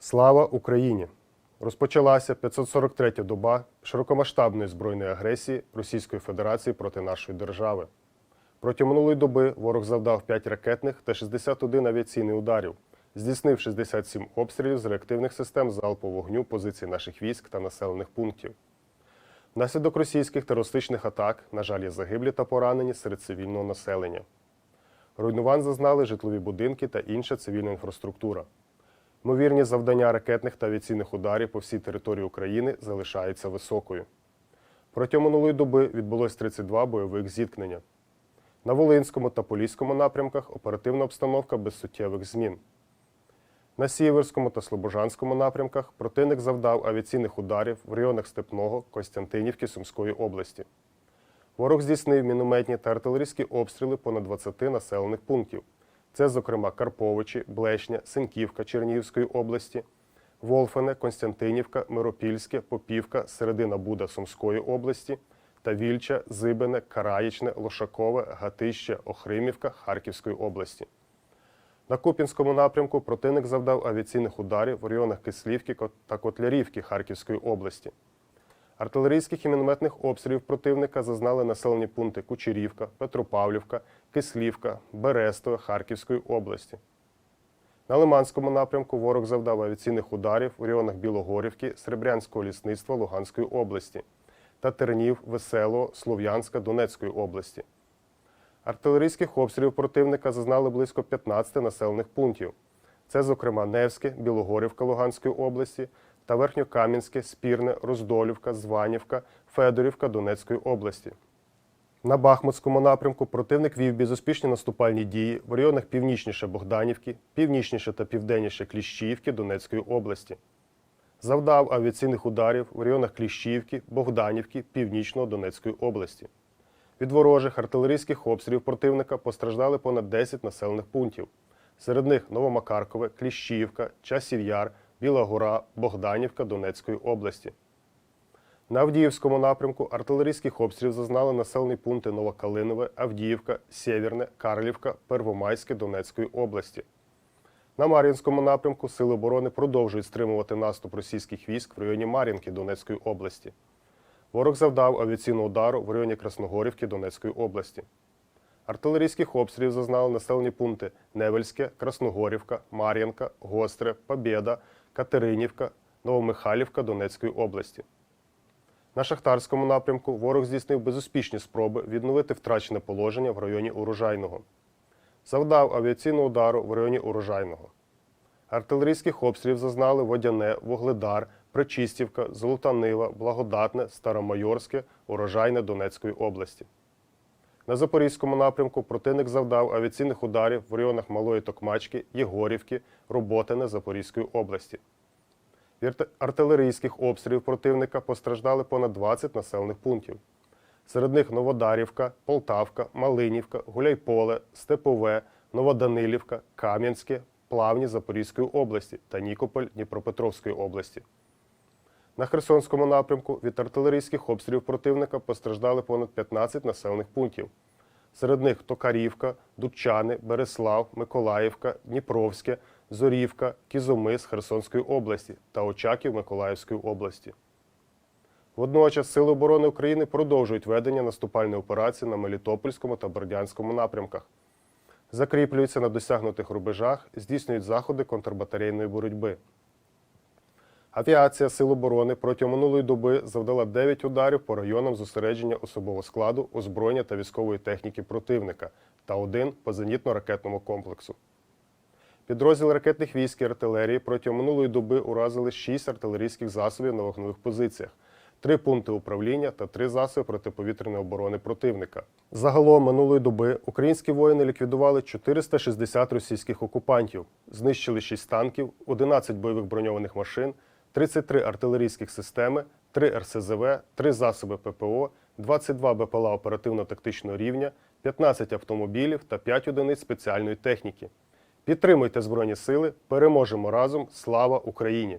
Слава Україні! Розпочалася 543-я доба широкомасштабної збройної агресії Російської Федерації проти нашої держави. Протягом минулої доби ворог завдав 5 ракетних та 61 авіаційних ударів, здійснив 67 обстрілів з реактивних систем залпового вогню позицій наших військ та населених пунктів. Внаслідок російських терористичних атак, на жаль, є загиблі та поранені серед цивільного населення. Руйнувань зазнали житлові будинки та інша цивільна інфраструктура. Ймовірність завдання ракетних та авіаційних ударів по всій території України залишається високою. Протягом минулої доби відбулось 32 бойових зіткнення. На Волинському та Поліському напрямках оперативна обстановка без суттєвих змін. На Сіверському та Слобожанському напрямках противник завдав авіаційних ударів в районах Степного, Костянтинівки, Сумської області. Ворог здійснив мінометні та артилерійські обстріли понад 20 населених пунктів. Це, зокрема, Карповичі, Блешня, Синьківка Чернігівської області, Волфене, Константинівка, Миропільське, Попівка, Середина Буда Сумської області та Вільча, Зибине, Караїчне, Лошакове, Гатище, Охримівка Харківської області. На Купінському напрямку противник завдав авіаційних ударів в районах Кислівки та Котлярівки Харківської області. Артилерійських і мінометних обстрілів противника зазнали населені пункти Кучерівка, Петропавлівка, Кислівка, Берестове Харківської області. На Лиманському напрямку ворог завдав авіаційних ударів у районах Білогорівки, Серебрянського лісництва Луганської області та Тернів, Веселого, Слов'янська Донецької області. Артилерійських обстрілів противника зазнали близько 15 населених пунктів. Це, зокрема, Невське, Білогорівка Луганської області та Верхньокам'янське, Спірне, Роздолівка, Званівка, Федорівка Донецької області. На Бахмутському напрямку противник вів безуспішні наступальні дії в районах північніше Богданівки, північніше та південніше Кліщіївки Донецької області. Завдав авіаційних ударів в районах Кліщіївки, Богданівки, Північного Донецької області. Від ворожих артилерійських обстрілів противника постраждали понад 10 населених пунктів. Серед них Новомакаркове, Кліщіївка, Часів Яр, Біла Гора, Богданівка Донецької області. На Авдіївському напрямку артилерійських обстрілів зазнали населені пункти Новокалинове, Авдіївка, Сєвєрне, Карлівка, Первомайське Донецької області. На Мар'їнському напрямку Сили оборони продовжують стримувати наступ російських військ в районі Мар'їнки Донецької області. Ворог завдав авіаційного удару в районі Красногорівки Донецької області. Артилерійських обстрілів зазнали населені пункти Невельське, Красногорівка, Мар'їнка, Гостре, Побєда, Катеринівка, Новомихайлівка Донецької області. На Шахтарському напрямку ворог здійснив безуспішні спроби відновити втрачене положення в районі Урожайного. Завдав авіаційного удару в районі Урожайного. Артилерійських обстрілів зазнали Водяне, Вугледар, Причистівка, Золота Нива, Благодатне, Старомайорське, Урожайне Донецької області. На Запорізькому напрямку противник завдав авіаційних ударів в районах Малої Токмачки, Єгорівки, Роботине Запорізької області. Від артилерійських обстрілів противника постраждали понад 20 населених пунктів. Серед них Новодарівка, Полтавка, Малинівка, Гуляйполе, Степове, Новоданилівка, Кам'янське, Плавні Запорізької області та Нікополь Дніпропетровської області. На Херсонському напрямку від артилерійських обстрілів противника постраждали понад 15 населених пунктів. Серед них Токарівка, Дубчани, Береслав, Миколаївка, Дніпровське, Зорівка, Кізомис Херсонської області та Очаків Миколаївської області. Водночас Сили оборони України продовжують ведення наступальної операції на Мелітопольському та Бердянському напрямках. Закріплюються на досягнутих рубежах, здійснюють заходи контрбатарейної боротьби. Авіація Сил оборони протягом минулої доби завдала 9 ударів по районам зосередження особового складу, озброєння та військової техніки противника та один по зенітно-ракетному комплексу. Підрозділ ракетних військ і артилерії протягом минулої доби уразили 6 артилерійських засобів на вогневих позиціях, 3 пункти управління та 3 засоби протиповітряної оборони противника. Загалом минулої доби українські воїни ліквідували 460 російських окупантів, знищили 6 танків, 11 бойових броньованих машин, 33 артилерійських системи, 3 РСЗВ, 3 засоби ППО, 22 БПЛА оперативно-тактичного рівня, 15 автомобілів та 5 одиниць спеціальної техніки. Підтримуйте Збройні Сили, переможемо разом! Слава Україні!